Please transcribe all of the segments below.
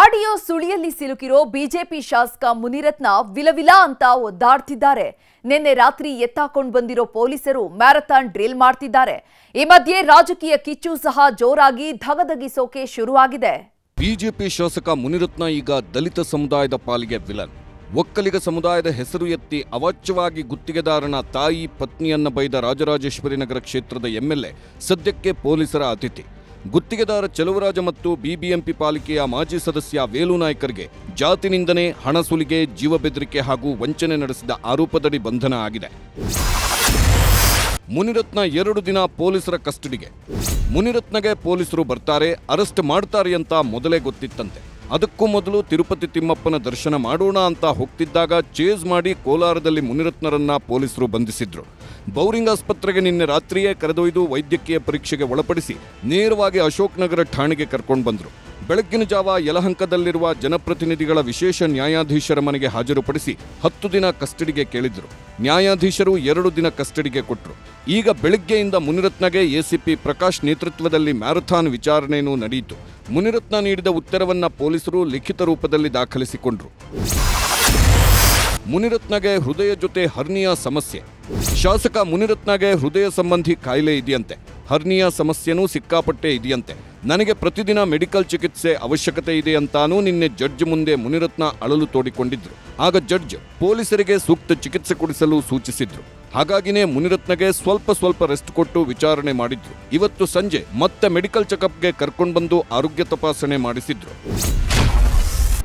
Audio ಸುಳಿಯಲ್ಲಿ ಸಿಲುಕಿರೋ BJP ಶಾಸಕ ಮುನಿರತ್ನ ವಿಲವಿಲ ಅಂತ ಒದ್ದಾಡ್ತಿದ್ದಾರೆ. ನಿನ್ನೆ ರಾತ್ರಿ ಎತ್ತಾಕೊಂಡು ಬಂದಿರೋ ಪೊಲೀಸರು ಮ್ಯಾರಥಾನ್ ಡ್ರಿಲ್ ಮಾಡ್ತಿದ್ದಾರೆ. ಈ ಮಧ್ಯೆ ರಾಜಕೀಯ ಕಿಚ್ಚು ಸಹ ಜೋರಾಗಿ ಧಗಧಗಿಸೋಕೆ ಶುರುವಾಗಿದೆ. ಬಿಜೆಪಿ ಶಾಸಕ ಮುನಿರತ್ನ ಈಗ ದಲಿತ ಸಮುದಾಯದ ಪಾಲಿಗೆ ವಿಲನ್. ಒಕ್ಕಲಿಗ ಸಮುದಾಯದ ಹೆಸರು ಎತ್ತಿ ಅವಾಚ್ಯವಾಗಿ ಗುತ್ತಿಗೆದಾರನ ತಾಯಿ ಪತ್ನಿಯನ್ನ ಬೈದ ರಾಜರಾಜೇಶ್ವರಿ ನಗರ ಕ್ಷೇತ್ರದ ಎಂಎಲ್ಎ ಸದ್ಯಕ್ಕೆ ಪೊಲೀಸರ ಅತಿಥಿ. ಗುತ್ತಿಗೆದಾರ ಚಲುವರಾಜ ಮತ್ತು ಬಿಬಿಎಂಪಿ ಪಾಲಿಕೆಯ ಮಾಜಿ ಸದಸ್ಯ ವೇಲು ನಾಯ್ಕರ್ಗೆ ಜಾತಿ ನಿಂದನೆ, ಹಣ ಸುಲಿಗೆ, ಜೀವ ಬೆದರಿಕೆ ಹಾಗೂ ವಂಚನೆ ನಡೆಸಿದ ಆರೋಪದಡಿ ಬಂಧನ ಆಗಿದೆ. ಮುನಿರತ್ನ ಎರಡು ದಿನ ಪೊಲೀಸರ ಕಸ್ಟಡಿಗೆ. ಮುನಿರತ್ನಗೆ ಪೊಲೀಸರು ಬರ್ತಾರೆ, ಅರೆಸ್ಟ್ ಮಾಡ್ತಾರೆ ಅಂತ ಮೊದಲೇ ಗೊತ್ತಿತ್ತಂತೆ. ಅದಕ್ಕೂ ಮೊದಲು ತಿರುಪತಿ ತಿಮ್ಮಪ್ಪನ ದರ್ಶನ ಮಾಡೋಣ ಅಂತ ಹೋಗ್ತಿದ್ದಾಗ ಚೇಸ್ ಮಾಡಿ ಕೋಲಾರದಲ್ಲಿ ಮುನಿರತ್ನರನ್ನ ಪೊಲೀಸರು ಬಂಧಿಸಿದ್ರು. ಬೌರಿಂಗ್ ಆಸ್ಪತ್ರೆಗೆ ನಿನ್ನೆ ರಾತ್ರಿಯೇ ಕರೆದೊಯ್ದು ವೈದ್ಯಕೀಯ ಪರೀಕ್ಷೆಗೆ ಒಳಪಡಿಸಿ ನೇರವಾಗಿ ಅಶೋಕ್ ನಗರ ಠಾಣೆಗೆ ಕರ್ಕೊಂಡು ಬಂದರು. ಬೆಳಗ್ಗಿನ ಜಾವ ಯಲಹಂಕದಲ್ಲಿರುವ ಜನಪ್ರತಿನಿಧಿಗಳ ವಿಶೇಷ ನ್ಯಾಯಾಧೀಶರ ಮನೆಗೆ ಹಾಜರುಪಡಿಸಿ ಹತ್ತು ದಿನ ಕಸ್ಟಡಿಗೆ ಕೇಳಿದ್ರು. ನ್ಯಾಯಾಧೀಶರು ಎರಡು ದಿನ ಕಸ್ಟಡಿಗೆ ಕೊಟ್ಟರು ಈಗ ಬೆಳಗ್ಗೆಯಿಂದ ಮುನಿರತ್ನಗೆ ಎಸಿಪಿ ಪ್ರಕಾಶ್ ನೇತೃತ್ವದಲ್ಲಿ ಮ್ಯಾರಥಾನ್ ವಿಚಾರಣೆಯೂ ನಡೆಯಿತು. ಮುನಿರತ್ನ ನೀಡಿದ ಉತ್ತರವನ್ನ ಪೊಲೀಸರು ಲಿಖಿತ ರೂಪದಲ್ಲಿ ದಾಖಲಿಸಿಕೊಂಡ್ರು. ಮುನಿರತ್ನಗೆ ಹೃದಯ ಜೊತೆ ಹರ್ನಿಯಾ ಸಮಸ್ಯೆ. ಶಾಸಕ ಮುನಿರತ್ನಗೆ ಹೃದಯ ಸಂಬಂಧಿ ಕಾಯಿಲೆ ಇದೆಯಂತೆ. ಹರ್ನಿಯಾ ಸಮಸ್ಯೆನೂ ಸಿಕ್ಕಾಪಟ್ಟೆ ಇದೆಯಂತೆ. ನನಗೆ ಪ್ರತಿದಿನ ಮೆಡಿಕಲ್ ಚಿಕಿತ್ಸೆ ಅವಶ್ಯಕತೆ ಇದೆ ಅಂತಾನೂ ನಿನ್ನೆ ಜಡ್ಜ್ ಮುಂದೆ ಮುನಿರತ್ನ ಅಳಲು ತೋಡಿಕೊಂಡಿದ್ರು. ಆಗ ಜಡ್ಜ್ ಪೊಲೀಸರಿಗೆ ಸೂಕ್ತ ಚಿಕಿತ್ಸೆ ಕೊಡಿಸಲು ಸೂಚಿಸಿದ್ರು. ಹಾಗಾಗಿನೇ ಮುನಿರತ್ನಗೆ ಸ್ವಲ್ಪ ಸ್ವಲ್ಪ ರೆಸ್ಟ್ ಕೊಟ್ಟು ವಿಚಾರಣೆ ಮಾಡಿದ್ರು. ಇವತ್ತು ಸಂಜೆ ಮತ್ತೆ ಮೆಡಿಕಲ್ ಚೆಕಪ್ಗೆ ಕರ್ಕೊಂಡ್ಬಂದು ಆರೋಗ್ಯ ತಪಾಸಣೆ ಮಾಡಿಸಿದ್ರು.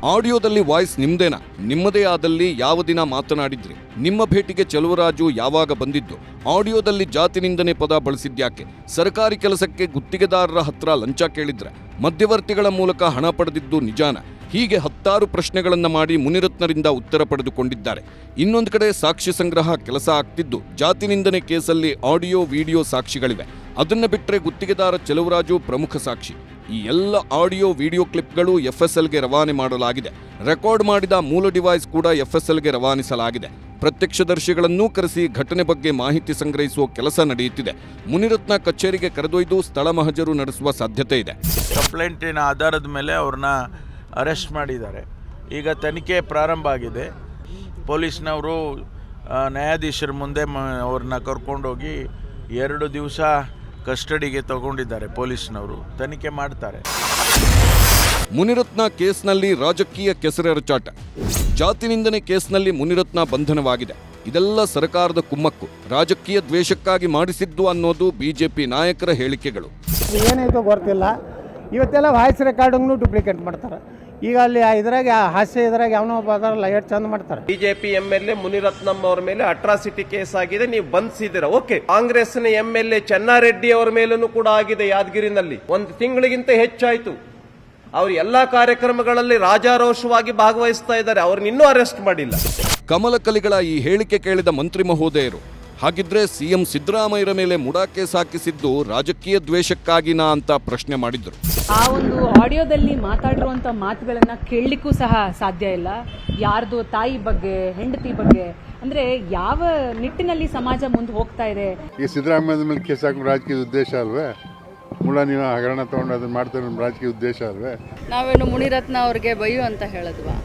ಆಡಿಯೋದಲ್ಲಿ ವಾಯ್ಸ್ ನಿಮ್ದೇನಾ? ನಿಮ್ಮದೇ ಆದಲ್ಲಿ ಯಾವ ದಿನ ಮಾತನಾಡಿದ್ರಿ? ನಿಮ್ಮ ಭೇಟಿಗೆ ಚಲುವರಾಜು ಯಾವಾಗ ಬಂದಿದ್ದು? ಆಡಿಯೋದಲ್ಲಿ ಜಾತಿ ನಿಂದನೆ ಪದ ಬಳಸಿದ್ಯಾಕೆ? ಸರ್ಕಾರಿ ಕೆಲಸಕ್ಕೆ ಗುತ್ತಿಗೆದಾರರ ಹತ್ರ ಲಂಚ ಕೇಳಿದ್ರೆ? ಮಧ್ಯವರ್ತಿಗಳ ಮೂಲಕ ಹಣ ಪಡೆದಿದ್ದು ನಿಜಾನ? ಹೀಗೆ ಹತ್ತಾರು ಪ್ರಶ್ನೆಗಳನ್ನ ಮಾಡಿ ಮುನಿರತ್ನರಿಂದ ಉತ್ತರ ಪಡೆದುಕೊಂಡಿದ್ದಾರೆ. ಇನ್ನೊಂದು ಕಡೆ ಸಾಕ್ಷಿ ಸಂಗ್ರಹ ಕೆಲಸ ಆಗ್ತಿದ್ದು ಜಾತಿ ನಿಂದನೆ ಕೇಸಲ್ಲಿ ಆಡಿಯೋ, ವಿಡಿಯೋ ಸಾಕ್ಷಿಗಳಿವೆ. ಅದನ್ನ ಬಿಟ್ಟರೆ ಗುತ್ತಿಗೆದಾರ ಚೆಲುವರಾಜು ಪ್ರಮುಖ ಸಾಕ್ಷಿ. ಈ ಎಲ್ಲ ಆಡಿಯೋ ವಿಡಿಯೋ ಕ್ಲಿಪ್ಗಳು ಎಫ್ ಎಸ್ ಎಲ್ಗೆ ರವಾನೆ ಮಾಡಲಾಗಿದೆ. ರೆಕಾರ್ಡ್ ಮಾಡಿದ ಮೂಲ ಡಿವೈಸ್ ಕೂಡ ಎಫ್ ಎಸ್ ಎಲ್ಗೆ ರವಾನಿಸಲಾಗಿದೆ. ಪ್ರತ್ಯಕ್ಷದರ್ಶಿಗಳನ್ನೂ ಕರೆಸಿ ಘಟನೆ ಬಗ್ಗೆ ಮಾಹಿತಿ ಸಂಗ್ರಹಿಸುವ ಕೆಲಸ ನಡೆಯುತ್ತಿದೆ. ಮುನಿರತ್ನ ಕಚೇರಿಗೆ ಕರೆದೊಯ್ದು ಸ್ಥಳ ಮಹಜರು ನಡೆಸುವ ಸಾಧ್ಯತೆ ಇದೆ. ಕಂಪ್ಲೇಂಟಿನ ಆಧಾರದ ಮೇಲೆ ಅವ್ರನ್ನ ಅರೆಸ್ಟ್ ಮಾಡಿದ್ದಾರೆ. ಈಗ ತನಿಖೆ ಪ್ರಾರಂಭ ಆಗಿದೆ. ಪೊಲೀಸ್ನವರು ನ್ಯಾಯಾಧೀಶರ ಮುಂದೆ ಮ, ಅವ್ರನ್ನ ಕರ್ಕೊಂಡೋಗಿ ಎರಡು ದಿವಸ ಕಸ್ಟಡಿಗೆ ತಗೊಂಡಿದ್ದಾರೆ ಪೊಲೀಸ್ನವರು. ತನಿಖೆ ಮಾಡ್ತಾರೆ. ಮುನಿರತ್ನ ಕೇಸ್ನಲ್ಲಿ ರಾಜಕೀಯ ಕೆಸರೆರಚಾಟ ಜಾತಿ ನಿಂದನೆ ಕೇಸ್ನಲ್ಲಿ ಮುನಿರತ್ನ ಬಂಧನವಾಗಿದೆ. ಇದೆಲ್ಲ ಸರ್ಕಾರದ ಕುಮ್ಮಕ್ಕು. ರಾಜಕೀಯ ದ್ವೇಷಕ್ಕಾಗಿ ಮಾಡಿಸಿದ್ದು ಅನ್ನೋದು ಬಿಜೆಪಿ ನಾಯಕರ ಹೇಳಿಕೆಗಳು. ಏನಾಯ್ತು ಗೊತ್ತಿಲ್ಲ. ಇವತ್ತೆಲ್ಲ ವಾಯ್ಸ್ ರೆಕಾರ್ಡಿಂಗ್ನು ಡೂಪ್ಲಿಕೇಟ್ ಮಾಡ್ತಾರೆ. ಈಗ ಅಲ್ಲಿ ಇದ್ರಾಗ ಹಾಸ್ಯ ಇದ್ರಾಗ ಯಾವನೋ ಒಬ್ಬ ಅದಾರಲ್ಲ ಎಷ್ಟು ಚಂದ ಮಾಡ್ತಾರೆ. BJP M L A Munirathnam ಅವರ ಮೇಲೆ ಅಟ್ರಾಸಿಟಿ ಕೇಸ್ ಆಗಿದೆ ನೀವು ಬಂಧಿಸಿದಿರ ಓಕೆ ಕಾಂಗ್ರೆಸ್ನ ಎಂ ಎಲ್ ಎ ಚೆನ್ನಾರೆಡ್ಡಿ ಅವರ ಮೇಲೂ ಕೂಡ ಆಗಿದೆ ಯಾದಗಿರಿನಲ್ಲಿ. ಒಂದು ತಿಂಗಳಿಗಿಂತ ಹೆಚ್ಚಾಯ್ತು. ಅವರು ಎಲ್ಲಾ ಕಾರ್ಯಕ್ರಮಗಳಲ್ಲಿ ರಾಜಾರೋಷವಾಗಿ ಭಾಗವಹಿಸ್ತಾ ಇದ್ದಾರೆ. ಅವ್ರನ್ನ ಇನ್ನೂ ಅರೆಸ್ಟ್ ಮಾಡಿಲ್ಲ. ಕಮಲಕಲಿಗಳ ಈ ಹೇಳಿಕೆ ಕೇಳಿದ ಮಂತ್ರಿ ಮಹೋದಯರು ಹಾಗಿದ್ರೆ ಸಿಎಂ ಸಿದ್ದರಾಮಯ್ಯರ ಮೇಲೆ ಮುಡಾಕೆ ಸಾಕಿಸಿದ್ದು ಹಾಕಿಸಿದ್ದು ರಾಜಕೀಯ ದ್ವೇಷಕ್ಕಾಗಿನಾ ಅಂತ ಪ್ರಶ್ನೆ ಮಾಡಿದ್ರು. ಆ ಒಂದು ಆಡಿಯೋದಲ್ಲಿ ಮಾತಾಡಿರುವಂತ ಮಾತುಗಳನ್ನ ಕೇಳಲಿಕ್ಕೂ ಸಹ ಸಾಧ್ಯ ಇಲ್ಲ. ಯಾರ್ದು ತಾಯಿ ಬಗ್ಗೆ ಹೆಂಡತಿ ಬಗ್ಗೆ ಅಂದ್ರೆ ಯಾವ ನಿಟ್ಟಿನಲ್ಲಿ ಸಮಾಜ ಮುಂದೆ ಹೋಗ್ತಾ ಇದೆ? ಈ ಸಿದ್ದರಾಮಯ್ಯದ ಮೇಲೆ ಕೇಸ್ ಹಾಕೋ ರಾಜಕೀಯ ಉದ್ದೇಶ ಅಲ್ವೇ? ಮುಳ ನೀವು ಹಗರಣ ತಗೊಂಡು ಅದನ್ನ ಮಾಡ್ತಾರೆ ನಮ್ಮ ರಾಜಕೀಯ ಉದ್ದೇಶ ಅಲ್ವೇ? ನಾವೇನು ಮುನಿರತ್ನ ಅವ್ರಿಗೆ ಬೈಯು ಅಂತ ಹೇಳದ್ವಾ?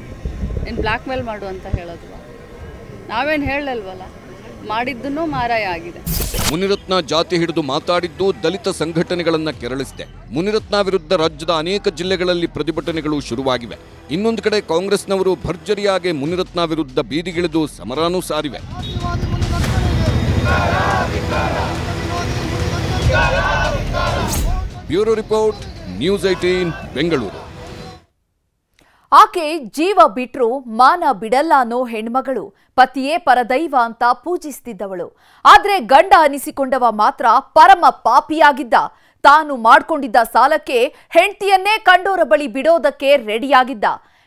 ಏನು ಬ್ಲ್ಯಾಕ್ ಮೇಲ್ ಮಾಡು ಅಂತ ಹೇಳದ್ವಾ? ನಾವೇನು ಹೇಳಲ್ವಲ್ಲ? ಮಾಡಿದ್ದನ್ನು ಮಾರಾಯ ಆಗಿದೆ. ಮುನಿರತ್ನ ಜಾತಿ ಹಿಡಿದು ಮಾತಾಡಿದ್ದು ದಲಿತ ಸಂಘಟನೆಗಳನ್ನು ಕೆರಳಿಸಿದೆ. ಮುನಿರತ್ನ ವಿರುದ್ಧ ರಾಜ್ಯದ ಅನೇಕ ಜಿಲ್ಲೆಗಳಲ್ಲಿ ಪ್ರತಿಭಟನೆಗಳು ಶುರುವಾಗಿವೆ. ಇನ್ನೊಂದು ಕಡೆ ಕಾಂಗ್ರೆಸ್ನವರು ಭರ್ಜರಿಯಾಗಿ ಮುನಿರತ್ನ ವಿರುದ್ಧ ಬೀದಿಗಿಳಿದು ಸಮರಾನೂ ಸಾರಿವೆ. Bureau report, news eighteen Bengaluru. ಆಕೆ ಜೀವ ಬಿಟ್ರು ಮಾನ ಬಿಡಲ್ಲ ಅನ್ನೋ ಹೆಣ್ಮಗಳು, ಪತಿಯೇ ಪರದೈವ ಅಂತ ಪೂಜಿಸ್ತಿದ್ದವಳು. ಆದ್ರೆ ಗಂಡ ಅನಿಸಿಕೊಂಡವ ಮಾತ್ರ ಪರಮ ಪಾಪಿಯಾಗಿದ್ದ. ತಾನು ಮಾಡ್ಕೊಂಡಿದ್ದ ಸಾಲಕ್ಕೆ ಹೆಂಡ್ತಿಯನ್ನೇ ಕಂಡೋರ ಬಳಿ ಬಿಡೋದಕ್ಕೆ ರೆಡಿಯಾಗಿದ್ದ.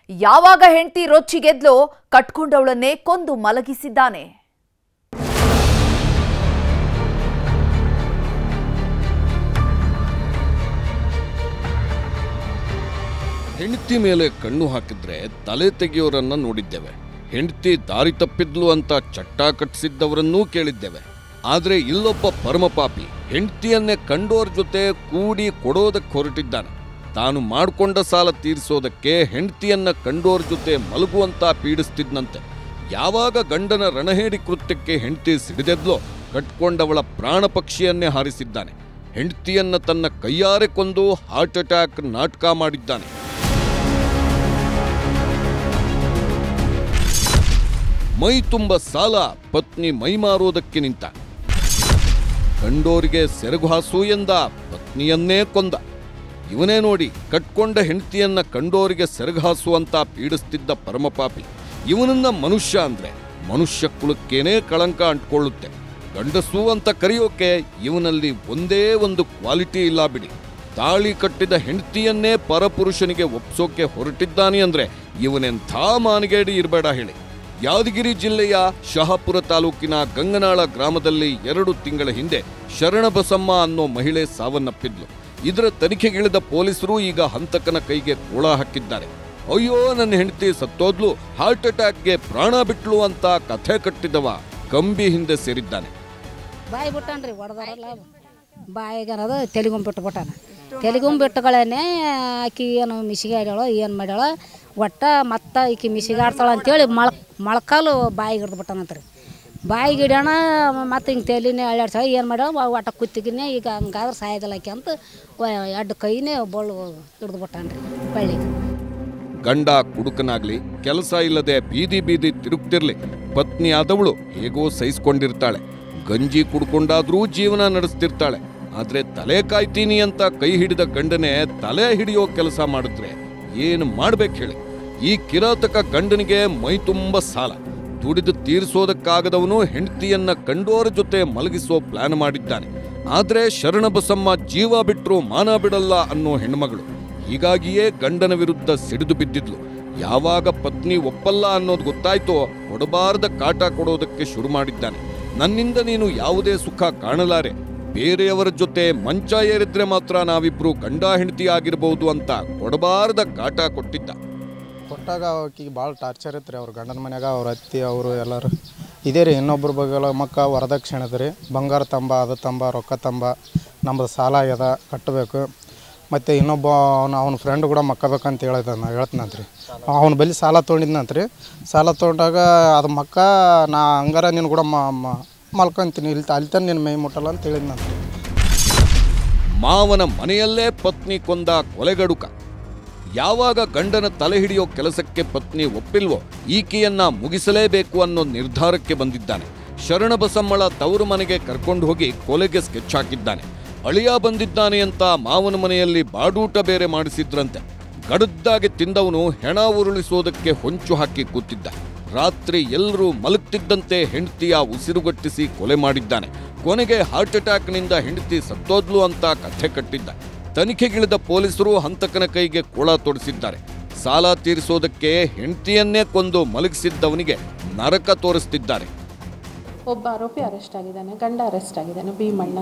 ಯಾವಾಗ ಹೆಂಡ್ತಿ ರೊಚ್ಚಿಗೆದ್ಲೋ ಕಟ್ಕೊಂಡವಳನ್ನೇ ಕೊಂದು ಮಲಗಿಸಿದ್ದಾನೆ. ಹೆಂಡತಿ ಮೇಲೆ ಕಣ್ಣು ಹಾಕಿದ್ರೆ ತಲೆ ತೆಗೆಯೋರನ್ನ ನೋಡಿದ್ದೇವೆ. ಹೆಂಡತಿ ದಾರಿ ತಪ್ಪಿದ್ಲು ಅಂತ ಚಟ್ಟ ಕಟ್ಟಿಸಿದ್ದವರನ್ನೂ ಕೇಳಿದ್ದೇವೆ. ಆದ್ರೆ ಇಲ್ಲೊಬ್ಬ ಪರಮಪಾಪಿ ಹೆಂಡತಿಯನ್ನೇ ಕಂಡೋರ್ ಜೊತೆ ಕೂಡಿ ಕೊಡೋದಕ್ಕೆ ಹೊರಟಿದ್ದಾನೆ. ತಾನು ಮಾಡ್ಕೊಂಡ ಸಾಲ ತೀರಿಸೋದಕ್ಕೆ ಹೆಂಡತಿಯನ್ನ ಕಂಡೋರ್ ಜೊತೆ ಮಲಗುವಂತ ಪೀಡಿಸ್ತಿದ್ನಂತೆ. ಯಾವಾಗ ಗಂಡನ ರಣಹೇಡಿ ಕೃತ್ಯಕ್ಕೆ ಹೆಂಡತಿ ಸಿಡಿದೆದ್ಲೋ ಕಟ್ಕೊಂಡವಳ ಪ್ರಾಣ ಪಕ್ಷಿಯನ್ನೇ ಹಾರಿಸಿದ್ದಾನೆ. ಹೆಂಡತಿಯನ್ನ ತನ್ನ ಕೈಯಾರೆ ಕೊಂದು ಹಾರ್ಟ್ ಅಟ್ಯಾಕ್ ನಾಟಕ ಮಾಡಿದ್ದಾನೆ. ಮೈ ತುಂಬ ಸಾಲ, ಪತ್ನಿ ಮೈ ಮಾರೋದಕ್ಕೆ ನಿಂತ. ಕಂಡೋರಿಗೆ ಸೆರಗು ಹಾಸು ಎಂದ ಪತ್ನಿಯನ್ನೇ ಕೊಂದ. ಇವನೇ ನೋಡಿ ಕಟ್ಕೊಂಡ ಹೆಂಡತಿಯನ್ನ ಕಂಡೋರಿಗೆ ಸೆರಗಾಸು ಅಂತ ಪೀಡಿಸ್ತಿದ್ದ ಪರಮಪಾಪಿ. ಇವನನ್ನ ಮನುಷ್ಯ ಅಂದ್ರೆ ಮನುಷ್ಯ ಕುಲಕ್ಕೇನೇ ಕಳಂಕ ಅಂಟ್ಕೊಳ್ಳುತ್ತೆ. ಗಂಡಸು ಅಂತ ಕರೆಯೋಕೆ ಇವನಲ್ಲಿ ಒಂದೇ ಒಂದು ಕ್ವಾಲಿಟಿ ಇಲ್ಲ ಬಿಡಿ. ತಾಳಿ ಕಟ್ಟಿದ ಹೆಂಡತಿಯನ್ನೇ ಪರಪುರುಷನಿಗೆ ಒಪ್ಸೋಕೆ ಹೊರಟಿದ್ದಾನೆ ಅಂದ್ರೆ ಇವನೆಂಥ ಮಾನಗೇಡಿ ಇರಬೇಡ ಹೇಳಿ. ಯಾದಗಿರಿ ಜಿಲ್ಲೆಯ ಶಹಾಪುರ ತಾಲೂಕಿನ ಗಂಗನಾಳ ಗ್ರಾಮದಲ್ಲಿ ಎರಡು ತಿಂಗಳ ಹಿಂದೆ ಶರಣಬಸಮ್ಮ ಅನ್ನೋ ಮಹಿಳೆ ಸಾವನ್ನಪ್ಪಿದ್ಲು. ಇದರ ತನಿಖೆಗಿಳಿದ ಪೊಲೀಸರು ಈಗ ಹಂತಕನ ಕೈಗೆ ಕೋಳ ಹಾಕಿದ್ದಾರೆ. ಅಯ್ಯೋ, ನನ್ನ ಹೆಂಡತಿ ಸತ್ತೋದ್ಲು, ಹಾರ್ಟ್ ಅಟ್ಯಾಕ್ಗೆ ಪ್ರಾಣ ಬಿಟ್ಲು ಅಂತ ಕಥೆ ಕಟ್ಟಿದವ ಕಂಬಿ ಹಿಂದೆ ಸೇರಿದ್ದಾನೆ. ಬಾಯಿ ಬಿಟ್ಟಾನ್ರಿ ಹೊಡೆದಾರಲ್ಲ ಬಾಯಿಗನದು ತೆಲಿಗೊಂಬಿಟ್ಟು ತೆಲಿಗುಂಬ್ ಬಿಟ್ಟು ಬಿಟ್ಟಾನ ತೆಲಿಗುಂಬ್ ಬಿಟ್ಟಗಳೇನೆ ಆಕಿ ಏನು ಆಗ್ಯಾಳೋ, ಏನು ಮಾಡ್ಯಾಳ ಒಟ್ಟ ಮತ್ತೆ ಈಕಿ ಮಿಸಿಗಾಡ್ತಾಳೆ ಅಂತೇಳಿ ಮೊಳ ಮೊಳಕಾಲು ಬಾಯಿಗೆ ಹಿಡ್ದು ಬಿಟ್ಟಾನಂತ್ರಿ ಬಾಯಿಗೆ ಇಡೋಣ ಮತ್ತು ಹಿಂಗೆ ತೆಲಿನೇ ಅಳ್ಳಾಡ್ಸ ಏನು ಮಾಡ್ಯಾವ ಒಟ್ಟ ಕುತ್ತಿಗೆನೆ ಈಗ ಹಂಗಾದ್ರೆ ಸಾಯೋದಿಲ್ಲ ಆಕೆ ಅಂತ ಎರಡು ಕೈನೇ ಬಳ್ಳು ಹಿಡ್ದು ರೀ ಗಂಡ ಕುಡುಕನಾಗ್ಲಿ, ಕೆಲಸ ಇಲ್ಲದೆ ಬೀದಿ ಬೀದಿ ತಿರುಗ್ತಿರ್ಲಿ ಪತ್ನಿ ಆದವಳು ಹೇಗೋ ಸಹಿಸ್ಕೊಂಡಿರ್ತಾಳೆ. ಗಂಜಿ ಕುಡ್ಕೊಂಡಾದ್ರೂ ಜೀವನ ನಡೆಸ್ತಿರ್ತಾಳೆ. ಆದ್ರೆ ತಲೆ ಕಾಯ್ತೀನಿ ಅಂತ ಕೈ ಹಿಡಿದ ಗಂಡನೇ ತಲೆ ಹಿಡಿಯೋ ಕೆಲಸ ಮಾಡಿದ್ರೆ ಏನು ಮಾಡ್ಬೇಕು ಹೇಳಿ? ಈ ಕಿರಾತಕ ಗಂಡನಿಗೆ ಮೈ ತುಂಬ ಸಾಲ. ದುಡಿದು ತೀರಿಸೋದಕ್ಕಾಗದವನು ಹೆಂಡತಿಯನ್ನ ಕಂಡೋರ ಜೊತೆ ಮಲಗಿಸೋ ಪ್ಲಾನ್ ಮಾಡಿದ್ದಾನೆ. ಆದ್ರೆ ಶರಣಬಸಮ್ಮ ಜೀವ ಬಿಟ್ಟರು ಮಾನ ಬಿಡಲ್ಲ ಅನ್ನೋ ಹೆಣ್ಮಗಳು. ಹೀಗಾಗಿಯೇ ಗಂಡನ ವಿರುದ್ಧ ಸಿಡಿದು ಬಿದ್ದಿದ್ಲು. ಯಾವಾಗ ಪತ್ನಿ ಒಪ್ಪಲ್ಲ ಅನ್ನೋದು ಗೊತ್ತಾಯ್ತೋ ಕೊಡಬಾರದ ಕಾಟ ಕೊಡೋದಕ್ಕೆ ಶುರು ಮಾಡಿದ್ದಾನೆ. ನನ್ನಿಂದ ನೀನು ಯಾವುದೇ ಸುಖ ಕಾಣಲಾರೆ. ಬೇರೆಯವರ ಜೊತೆ ಮಂಚ ಏರಿದ್ರೆ ಮಾತ್ರ ನಾವಿಬ್ರು ಗಂಡ ಹೆಂಡತಿ ಆಗಿರಬಹುದು ಅಂತ ಕೊಡಬಾರದ ಕಾಟ ಕೊಟ್ಟಿದ್ದ. ಕೊಟ್ಟಾಗ ಆಕಿಗೆ ಭಾಳ ಟಾರ್ಚರ್ ಇತ್ತು ರೀ ಅವ್ರ ಗಂಡನ ಮನ್ಯಾಗ, ಅವ್ರ ಅತ್ತಿ, ಅವರು ಎಲ್ಲರೂ. ಇದೇ ರೀ ಇನ್ನೊಬ್ರ ಬಗ್ಗೆ ಮಕ್ಕ ವರದಕ್ಷಿಣೆ ರೀ ಬಂಗಾರ ತಂಬ, ಅದು ತಂಬ, ರೊಕ್ಕ ತಂಬ ನಮ್ಮದು ಸಾಲ ಆಗ್ಯದ ಕಟ್ಟಬೇಕು ಮತ್ತು ಇನ್ನೊಬ್ಬ ಅವನು, ಅವ್ನ ಫ್ರೆಂಡ್ ಕೂಡ ಮಕ್ಕಬೇಕಂತ ಹೇಳಿದ, ನಾ ಹೇಳ್ತೀನಂತ ರೀ ಅವ್ನ ಬಳಿ ಸಾಲ ತೊಗೊಂಡಿದ್ನಂತ ರೀ ಸಾಲ ತೊಗೊಂಡಾಗ ಅದು ಮಕ್ಕ, ನಾ ಹಂಗಾರ ನೀನು ಕೂಡ ಮಲ್ಕೊಂತೀನಿ ಇಲ್ಲಿ ಅಲ್ಲಿ ತನ ನಿನ್ನ ಮೈ ಮುಟ್ಟಲ್ಲ ಅಂತ ಹೇಳಿದ್ನಂತ ಮಾವನ ಮನೆಯಲ್ಲೇ ಪತ್ನಿ ಕೊಂದ ಕೊಲೆಗಡುಕ. ಯಾವಾಗ ಗಂಡನ ತಲೆ ಹಿಡಿಯೋ ಕೆಲಸಕ್ಕೆ ಪತ್ನಿ ಒಪ್ಪಿಲ್ವೋ ಈಕೆಯನ್ನ ಮುಗಿಸಲೇಬೇಕು ಅನ್ನೋ ನಿರ್ಧಾರಕ್ಕೆ ಬಂದಿದ್ದಾನೆ. ಶರಣಬಸಮ್ಮಳ ತವರು ಮನೆಗೆ ಕರ್ಕೊಂಡು ಹೋಗಿ ಕೊಲೆಗೆ ಸ್ಕೆಚ್ ಹಾಕಿದ್ದಾನೆ. ಅಳಿಯ ಬಂದಿದ್ದಾನೆ ಅಂತ ಮಾವನ ಮನೆಯಲ್ಲಿ ಬಾಡೂಟ ಬೇರೆ ಮಾಡಿಸಿದ್ರಂತೆ. ಗಡದ್ದಾಗಿ ತಿಂದವನು ಹೆಣ ಉರುಳಿಸೋದಕ್ಕೆ ಹೊಂಚು ಹಾಕಿ ಕೂತಿದ್ದ. ರಾತ್ರಿ ಎಲ್ಲರೂ ಮಲಗ್ತಿದ್ದಂತೆ ಹೆಂಡತಿಯ ಉಸಿರುಗಟ್ಟಿಸಿ ಕೊಲೆ ಮಾಡಿದ್ದಾನೆ. ಕೊನೆಗೆ ಹಾರ್ಟ್ ಅಟ್ಯಾಕ್ನಿಂದ ಹೆಂಡತಿ ಸತ್ತೋದ್ಲು ಅಂತ ಕಥೆ ಕಟ್ಟಿದ್ದ. ತನಿಖೆಗಿಳಿದ ಪೊಲೀಸರು ಹಂತಕನ ಕೈಗೆ ಕೊಳ ತೊಡಿಸಿದ್ದಾರೆ. ಸಾಲ ತೀರಿಸೋದಕ್ಕೆ ಹೆಂಡತಿಯನ್ನೇ ಕೊಂದು ಮಲಗಿಸಿದ್ದವನಿಗೆ ನರಕ ತೋರಿಸ್ತಿದ್ದಾರೆ. ಒಬ್ಬ ಆರೋಪಿ ಅರೆಸ್ಟ್ ಆಗಿದ್ದಾನೆ ಗಂಡ ಅರೆಸ್ಟ್ ಆಗಿದ್ದಾನೆ ಭೀಮಣ್ಣ.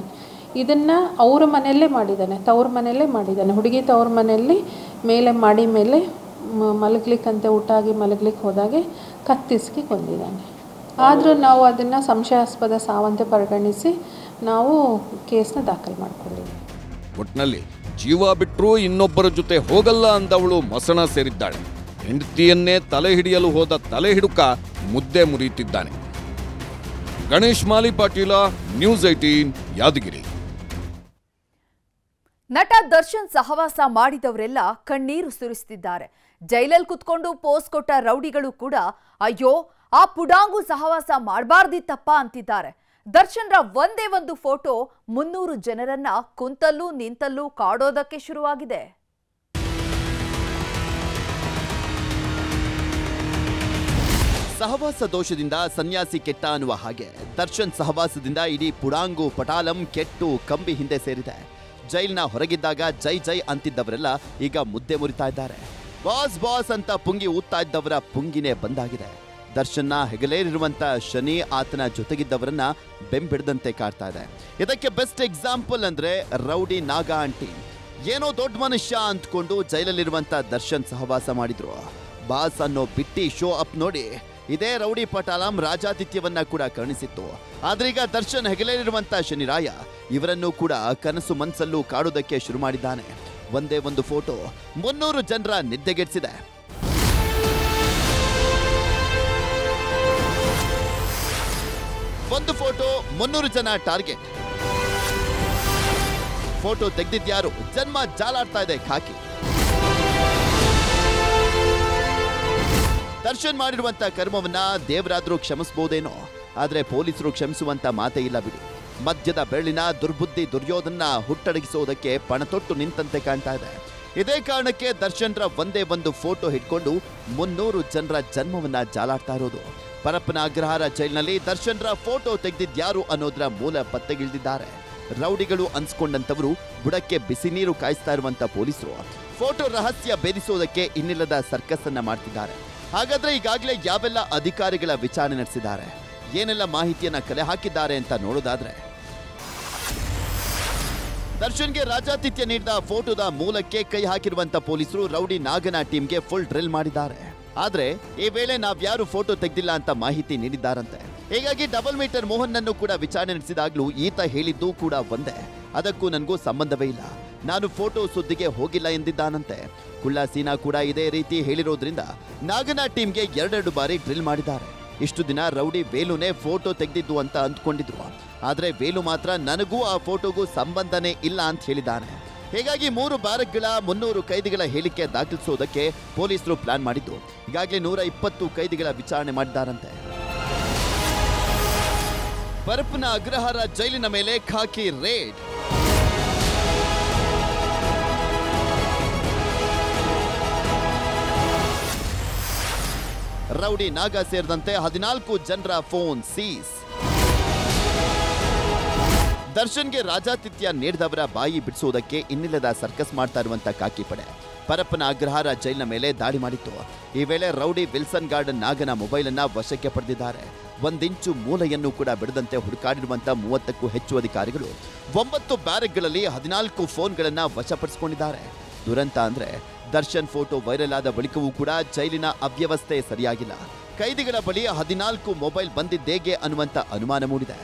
ಇದನ್ನು ಅವ್ರ ಮನೆಯಲ್ಲೇ ಮಾಡಿದ್ದಾನೆ ತವ್ರ ಮನೆಯಲ್ಲೇ ಮಾಡಿದ್ದಾನೆ. ಹುಡುಗಿ ತವ್ರ ಮನೆಯಲ್ಲಿ ಮೇಲೆ ಮಾಡಿ ಮೇಲೆ ಮಲಗ್ಲಿಕ್ಕಂತೆ ಊಟ ಆಗಿ ಮಲಗ್ಲಿಕ್ಕೆ ಹೋದಾಗೆ ಕತ್ತಿಸ್ಕಿ ಕೊಂದಿದ್ದಾನೆ. ಆದರೂ ನಾವು ಅದನ್ನು ಸಂಶಯಾಸ್ಪದ ಸಾವಂತೆ ಪರಿಗಣಿಸಿ ನಾವು ಕೇಸನ್ನ ದಾಖಲು ಮಾಡಿಕೊಂಡಿದ್ದೀವಿ. ಒಟ್ನಲ್ಲಿ ಜೀವ ಬಿಟ್ಟರೂ ಇನ್ನೊಬ್ಬರ ಜೊತೆ ಹೋಗಲ್ಲ ಅಂದವಳು ಮಸಣ ಸೇರಿದ್ದಾಳೆ. ಹೆಂಡತಿಯನ್ನೇ ತಲೆ ಹಿಡಿಯಲು ಹೋದ ತಲೆ ಹಿಡುಕ ಮುದ್ದೆ ಮುರಿಯುತ್ತಿದ್ದಾನೆ. Ganesh Mali Patil, news eighteen Yadagiri. ನಟ ದರ್ಶನ್ ಸಹವಾಸ ಮಾಡಿದವರೆಲ್ಲ ಕಣ್ಣೀರು ಸುರಿಸುತ್ತಿದ್ದಾರೆ ಜೈಲಲ್ಲಿ ಕುತ್ಕೊಂಡು ಪೋಸ್ ಕೊಟ್ಟ ರೌಡಿಗಳು ಕೂಡ, ಅಯ್ಯೋ, ಆ ಪುಡಾಂಗು ಸಹವಾಸ ಮಾಡಬಾರ್ದಿತ್ತಪ್ಪ ಅಂತಿದ್ದಾರೆ. ದರ್ಶನ್ರ ಒಂದೇ ಒಂದು ಫೋಟೋ ಮುನ್ನೂರು ಜನರನ್ನ ಕುಂತಲ್ಲೂ ನಿಂತಲ್ಲೂ ಕಾಡೋದಕ್ಕೆ ಶುರುವಾಗಿದೆ. ಸಹವಾಸ ದೋಷದಿಂದ ಸನ್ಯಾಸಿ ಕೆಟ್ಟ ಅನ್ನುವ ಹಾಗೆ. ದರ್ಶನ್ ಸಹವಾಸದಿಂದ ಇಡೀ ಪುಡಾಂಗು, ಪಟಾಲಂ, ಕೆಟ್ಟು, ಕಂಬಿ ಹಿಂದೆ ಸೇರಿದೆ. ಜೈಲ್ನ ಹೊರಗಿದ್ದಾಗ ಜೈ ಜೈ ಅಂತಿದ್ದವರೆಲ್ಲ ಈಗ ಮುದ್ದೆ ಮುರಿತಾ ಇದ್ದಾರೆ. ಬಾಸ್ ಬಾಸ್ ಅಂತ ಪುಂಗಿ ಊದ್ತಾ ಇದ್ದವರ ಪುಂಗಿನೇ ಬಂದಾಗಿದೆ. ದರ್ಶನ್ನ ಹೆಗಲೇರಿರುವಂತ ಶನಿ ಆತನ ಜೊತೆಗಿದ್ದವರನ್ನ ಬೆಂಬಿಡದಂತೆ ಕಾಡ್ತಾ ಇದೆ. ಇದಕ್ಕೆ ಬೆಸ್ಟ್ ಎಕ್ಸಾಂಪಲ್ ಅಂದ್ರೆ ರೌಡಿ ನಾಗ ಆಂಟಿ. ಏನೋ ದೊಡ್ಡ ಮನುಷ್ಯ ಅಂದ್ಕೊಂಡು ಜೈಲಲ್ಲಿರುವಂತ ದರ್ಶನ್ ಸಹವಾಸ ಮಾಡಿದ್ರು. ಬಾಸ್ ಅನ್ನೋ ಬಿಟ್ಟಿ ಶೋ ಅಪ್ ನೋಡಿ ಇದೇ ರೌಡಿ ಪಟಾಲಂ ರಾಜಾತಿಥ್ಯವನ್ನ ಕೂಡ ಕರುಣಿಸಿತ್ತು ಈಗ ದರ್ಶನ್ ಹೆಗಲೇರಿರುವಂತ ಶನಿರಾಯ ಇವರನ್ನು ಕೂಡ ಕನಸು ಮನ್ಸಲ್ಲೂ ಕಾಡುವುದಕ್ಕೆ ಶುರು ಮಾಡಿದ್ದಾನೆ. ಒಂದೇ ಒಂದು ಫೋಟೋ ಮುನ್ನೂರು ಜನರ ನಿದ್ದೆಗೆಡಿಸಿದೆ. ಒಂದು ಫೋಟೋ ಮುನ್ನೂರು ಜನ ಟಾರ್ಗೆಟ್. ಫೋಟೋ ತೆಗೆದಿದ್ಯಾರು ಜನ್ಮ ಜಾಲಾಡ್ತಾ ಇದೆ ಖಾಕಿ. ದರ್ಶನ್ ಮಾಡಿರುವಂತ ಕರ್ಮವನ್ನ ದೇವರಾದ್ರೂ ಕ್ಷಮಿಸಬಹುದೇನೋ ಆದ್ರೆ ಪೊಲೀಸರು ಕ್ಷಮಿಸುವಂತ ಮಾತೇ ಇಲ್ಲ ಬಿಡಿ. ಮದ್ಯದ ಬೆರಳಿನ ದುರ್ಬುದ್ಧಿ ದುರ್ಯೋಧನ ಹುಟ್ಟಡಗಿಸುವುದಕ್ಕೆ ಪಣತೊಟ್ಟು ನಿಂತಂತೆ ಕಾಣ್ತಾ ಇದೆ. ಇದೇ ಕಾರಣಕ್ಕೆ ದರ್ಶನ್ರ ಒಂದೇ ಒಂದು ಫೋಟೋ ಹಿಡ್ಕೊಂಡು ಮುನ್ನೂರು ಜನರ ಜನ್ಮವನ್ನ ಜಾಲಾಡ್ತಾ ಇರೋದು. ಪರಪ್ಪನ ಅಗ್ರಹಾರ ಜೈಲ್ನಲ್ಲಿ ದರ್ಶನ್ರ ಫೋಟೋ ತೆಗೆದಿದ್ಯಾರು ಅನ್ನೋದ್ರ ಮೂಲ ಪತ್ತೆಗಿಳಿದಿದ್ದಾರೆ. ರೌಡಿಗಳು ಅನ್ಸ್ಕೊಂಡಂತವರು ಬುಡಕ್ಕೆ ಬಿಸಿ ನೀರು ಕಾಯಿಸ್ತಾ ಇರುವಂತ ಪೊಲೀಸರು. ಫೋಟೋ ರಹಸ್ಯ ಭೇದಿಸೋದಕ್ಕೆ ಇನ್ನಿಲ್ಲದ ಸರ್ಕಸ್ ಅನ್ನ ಮಾಡ್ತಿದ್ದಾರೆ. ಹಾಗಾದ್ರೆ ಈಗಾಗಲೇ ಯಾವೆಲ್ಲ ಅಧಿಕಾರಿಗಳ ವಿಚಾರಣೆ ನಡೆಸಿದ್ದಾರೆ? ಏನೆಲ್ಲ ಮಾಹಿತಿಯನ್ನ ಕಲೆ ಹಾಕಿದ್ದಾರೆ ಅಂತ ನೋಡೋದಾದ್ರೆ. ದರ್ಶನ್ಗೆ ರಾಜಾತಿಥ್ಯ ನೀಡಿದ ಫೋಟೋದ ಮೂಲಕ್ಕೆ ಕೈ ಹಾಕಿರುವಂತ ಪೊಲೀಸರು ರೌಡಿ ನಾಗನ ಟೀಮ್ಗೆ ಫುಲ್ ಡ್ರಿಲ್ ಮಾಡಿದ್ದಾರೆ. ಆದ್ರೆ ಈ ವೇಳೆ ನಾವ್ಯಾರು ಫೋಟೋ ತೆಗೆದಿಲ್ಲ ಅಂತ ಮಾಹಿತಿ ನೀಡಿದ್ದಾರಂತೆ. ಹೀಗಾಗಿ ಡಬಲ್ ಮೀಟರ್ ಮೋಹನ್ ನನ್ನು ಕೂಡ ವಿಚಾರಣೆ ನಡೆಸಿದಾಗ್ಲೂ ಈತ ಹೇಳಿದ್ದು ಕೂಡ ಒಂದೇ. ಅದಕ್ಕೂ ನನಗೂ ಸಂಬಂಧವೇ ಇಲ್ಲ. ನಾನು ಫೋಟೋ ಸುದ್ದಿಗೆ ಹೋಗಿಲ್ಲ ಎಂದಿದ್ದಾನಂತೆ. ಕುಳ್ಳ ಸೀನಾ ಕೂಡ ಇದೇ ರೀತಿ ಹೇಳಿರೋದ್ರಿಂದ ನಾಗನ ಟೀಮ್ಗೆ ಎರಡೆರಡು ಬಾರಿ ಡ್ರಿಲ್ ಮಾಡಿದ್ದಾರೆ. ಇಷ್ಟು ದಿನ ರೌಡಿ ವೇಲುನೇ ಫೋಟೋ ತೆಗೆದಿದ್ದು ಅಂತ ಅಂದ್ಕೊಂಡಿದ್ರು. ಆದ್ರೆ ವೇಲು ಮಾತ್ರ ನನಗೂ ಆ ಫೋಟೋಗೂ ಸಂಬಂಧನೇ ಇಲ್ಲ ಅಂತ ಹೇಳಿದ್ದಾನೆ. ಹೀಗಾಗಿ ಮೂರು ಬ್ಯಾರಕ್ಗಳ ಮುನ್ನೂರು ಕೈದಿಗಳ ಹೇಳಿಕೆ ದಾಖಲಿಸುವುದಕ್ಕೆ ಪೊಲೀಸರು ಪ್ಲಾನ್ ಮಾಡಿದ್ದು. ಈಗಾಗಲೇ ನೂರ ಇಪ್ಪತ್ತು ಕೈದಿಗಳ ವಿಚಾರಣೆ ಮಾಡಿದ್ದಾರಂತೆ. ಬರಪನ ಅಗ್ರಹಾರ ಜೈಲಿನ ಮೇಲೆ ಖಾಕಿ ರೇಡ್. ರೌಡಿ ನಾಗ ಸೇರಿದಂತೆ ಹದಿನಾಲ್ಕು ಜನರ ಫೋನ್ ಸೀಸ್. ದರ್ಶನ್ಗೆ ರಾಜಾತಿಥ್ಯ ನೀಡಿದವರ ಬಾಯಿ ಬಿಡಿಸುವುದಕ್ಕೆ ಇನ್ನಿಲ್ಲದ ಸರ್ಕಸ್ ಮಾಡ್ತಾ ಇರುವಂತ ಕಾಕಿ ಪಡೆ. ಪರಪ್ಪನ ಅಗ್ರಹಾರ ಜೈಲಿನ ಮೇಲೆ ದಾಳಿ ಮಾಡಿತ್ತು. ಈ ವೇಳೆ ರೌಡಿ ವಿಲ್ಸನ್ ಗಾರ್ಡನ್ ನಾಗನ ಮೊಬೈಲ್ ಅನ್ನ ವಶಕ್ಕೆ ಪಡೆದಿದ್ದಾರೆ. ಒಂದಿಂಚು ಮೂಲೆಯನ್ನು ಕೂಡ ಬಿಡದಂತೆ ಹುಡುಕಾಡಿರುವಂತ ಮೂವತ್ತಕ್ಕೂ ಹೆಚ್ಚು ಅಧಿಕಾರಿಗಳು ಒಂಬತ್ತು ಬ್ಯಾರೆಕ್ಗಳಲ್ಲಿ ಹದಿನಾಲ್ಕು ಫೋನ್ಗಳನ್ನ ವಶಪಡಿಸಿಕೊಂಡಿದ್ದಾರೆ. ದುರಂತ ಅಂದ್ರೆ ದರ್ಶನ್ ಫೋಟೋ ವೈರಲ್ ಆದ ಬಳಿಕವೂ ಕೂಡ ಜೈಲಿನ ಅವ್ಯವಸ್ಥೆ ಸರಿಯಾಗಿಲ್ಲ. ಕೈದಿಗಳ ಬಳಿ ಹದಿನಾಲ್ಕು ಮೊಬೈಲ್ ಬಂದಿದ್ದೇಗೆ ಅನ್ನುವಂತ ಅನುಮಾನ ಮೂಡಿದೆ.